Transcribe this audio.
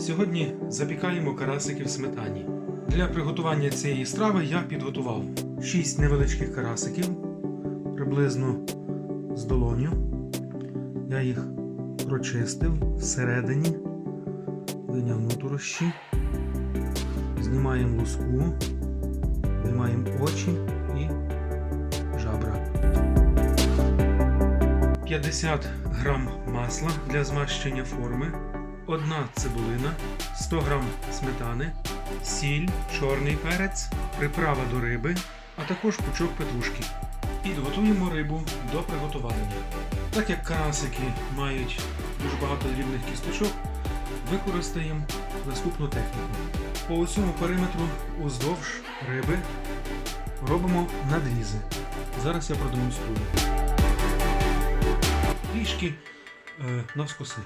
Сьогодні запікаємо карасики в сметані. Для приготування цієї страви я підготував 6 невеличких карасиків, приблизно з долоню. Я їх прочистив всередині, виняв нутрощі, знімаємо луску, виймаємо очі і жабра. 50 грам масла для змащення форми, одна цибулина, 100 грам сметани, сіль, чорний перець, приправа до риби, а також пучок петрушки. Підготуємо рибу до приготування. Так як карасики мають дуже багато дрібних кісточок, використаємо наступну техніку. По усьому периметру уздовж риби робимо надрізи. Зараз я продемонструю. Трішки е, навскоси.